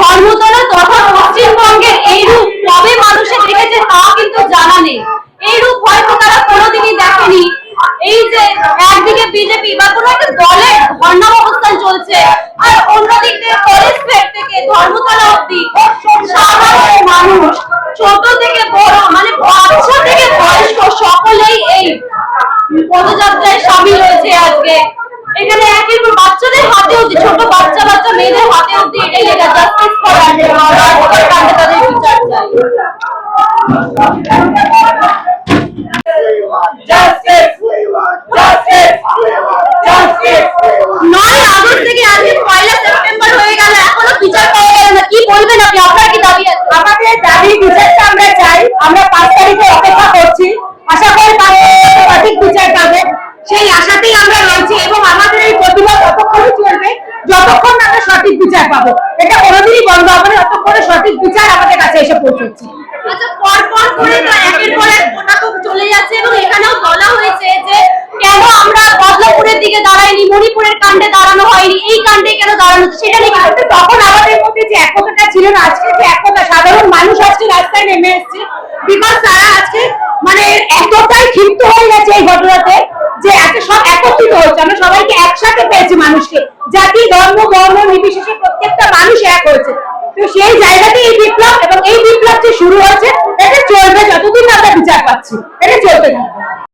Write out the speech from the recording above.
ধর্মতলা তথা পশ্চিমবঙ্গের এই রূপ কবে মানুষে দেখেছে, তা কিন্তু জানা নেই। এই রূপ হয়তো তারা কোনোদিনই দেখেনি। এই যে একদিকে বিজেপি বা একটা দলের ধর্ণা অবস্থান চলছে, আর অন্যদিক থেকে কলেজ থেকে ধর্মতলা অব্দি সাধারণ মানুষ ছোট থেকে বড় মানে বাচ্চা থেকে বয়স্ক সকলেই এই পদযাত্রায় সামিল হয়েছে আজকে। এখানে একের বাচ্চাদের হাতে অব্দি ছোট বাচ্চা নয় আগস্ট থেকে আজকে পয়লা সেপ্টেম্বর হয়ে গেল এখনও বিচার পাওয়া গেল না। কি বলবেন আপনি? আপনার কি দাবি আছে? আমাদের দাবি বিচারটা আমরা চাই আমরা পাঁচ তারিখে অপেক্ষা করছি। আশা করি পাঁচ তারিখে সঠিক বিচার পাবো। সেই আশাতেই আমরা রয়েছি এবং আমাদের এই প্রতিবাদ ততক্ষণই চলবে যতক্ষণ আমরা সঠিক বিচার পাবো। এটা কোনোদিনই বন্ধ হবে না ততক্ষণে সঠিক বিচার আমাদের কাছে এসে পৌঁছচ্ছে। আচ্ছা পর করে তো একের পর এক পটাকপ চলে যাচ্ছে এবং এখানেও বলা হয়েছে যে কেন আমরা বদলাপুরের দিকে দাঁড়াইনি মণিপুরের কাণ্ডে দাঁড়ানো হয়নি এই কাণ্ডে কেন দাঁড়ানো সেটা নিয়ে কিন্তু তখন আমাদের মধ্যে যে একতাটা ছিল না আজকে যে একতা সাধারণ মানুষ আজকে রাস্তায় নেমে এসছে। বিকজ তারা আজকে মানে এতটাই ক্ষিপ্ত হয়ে গেছে এই ঘটনাতে যে এত সব একত্রিত হচ্ছে। আমরা সবাইকে একসাথে পেয়েছি মানুষকে। জাতি ধর্ম বর্ণ নির্বিশেষে প্রত্যেকটা মানুষ এক হয়েছে। তো সেই জায়গাতে এই বিপ্লব এবং এই বিপ্লব যে শুরু হয়েছে এটা চলবে যতদিন আমরা বিচার পাচ্ছি এটা চলতে থাকবে